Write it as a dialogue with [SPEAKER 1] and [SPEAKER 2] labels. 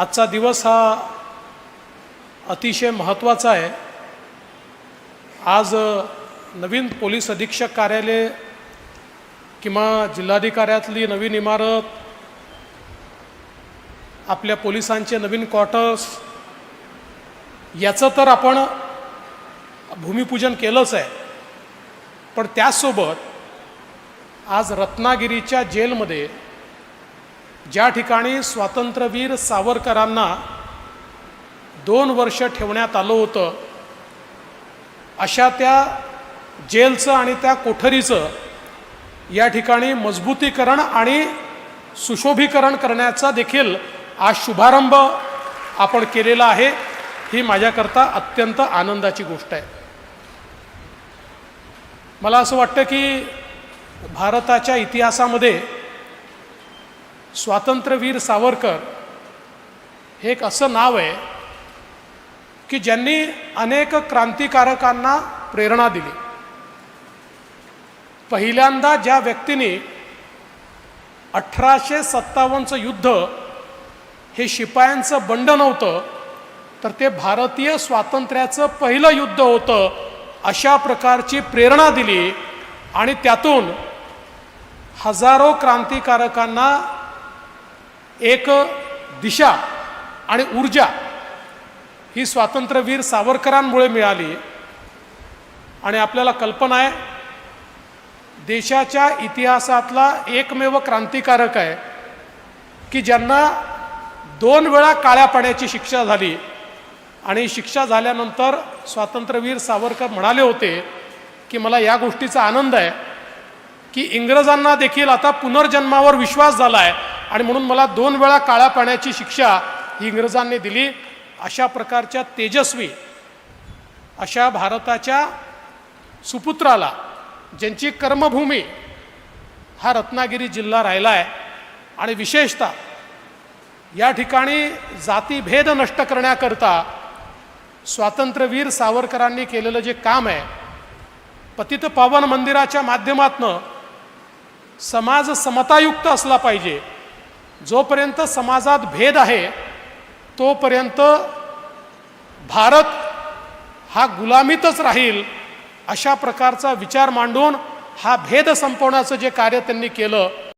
[SPEAKER 1] आजचा दिवस हा अतिशय महत्त्वाचा आहे. आज नवीन पोलीस अधीक्षक कार्यालय किंवा जिल्हाधिकाऱ्यातली नवीन इमारत आपल्या पोलिसांचे नवीन क्वार्टर्स याचं तर आपण भूमिपूजन केलंच आहे. पण त्याचसोबत आज रत्नागिरीच्या जेलमध्ये ज्या ठिकाणी स्वातंत्र्यवीर सावरकरांना दोन वर्ष ठेवण्यात आलं होतं अशा त्या जेलचं आणि त्या कोठरीचं या ठिकाणी मजबूतीकरण आणि सुशोभीकरण करण्याचा देखील आज शुभारंभ आपण केलेला आहे ही माझ्याकरता अत्यंत आनंदाची गोष्ट आहे. मला असं वाटतं की भारताच्या इतिहासामध्ये स्वातंत्र्यवीर सावरकर हे एक असं नाव आहे की ज्यांनी अनेक क्रांतिकारकांना प्रेरणा दिली. पहिल्यांदा ज्या व्यक्तीने अठराशे सत्तावन्नचं युद्ध हे शिपायांचं बंड नव्हतं तर ते भारतीय स्वातंत्र्याचं पहिलं युद्ध होतं अशा प्रकारची प्रेरणा दिली आणि त्यातून हजारो क्रांतिकारकांना एक दिशा आणि ऊर्जा ही स्वातंत्र्यवीर सावरकरांमुळे मिळाली. आणि आपल्याला कल्पना आहे देशाच्या इतिहासातला एकमेव क्रांतिकारक आहे की ज्यांना दोन वेळा काळ्या पाण्याची शिक्षा झाली. आणि शिक्षा झाल्यानंतर स्वातंत्र्यवीर सावरकर म्हणाले होते की मला या गोष्टीचा आनंद आहे की इंग्रजांना देखील आता पुनर्जन्मावर विश्वास झाला आहे. आणि म्हणून मला दोन वेळा काळ्या पाण्याची शिक्षा ही इंग्रजांनी दिली. अशा प्रकारच्या तेजस्वी अशा भारताच्या सुपुत्राला ज्यांची कर्मभूमी हा रत्नागिरी जिल्हा राहिला आहे आणि विशेषतः या ठिकाणी जातीभेद नष्ट करण्याकरता स्वातंत्र्यवीर सावरकरांनी केलेलं जे काम आहे पतित पावन मंदिराच्या माध्यमातनं समाज समतायुक्त असला पाहिजे. जोपर्यंत समाजात भेद आहे तोपर्यंत भारत हा गुलामीतच राहील अशा प्रकारचा विचार मांडून हा भेद संपवण्याचं जे कार्य त्यांनी केलं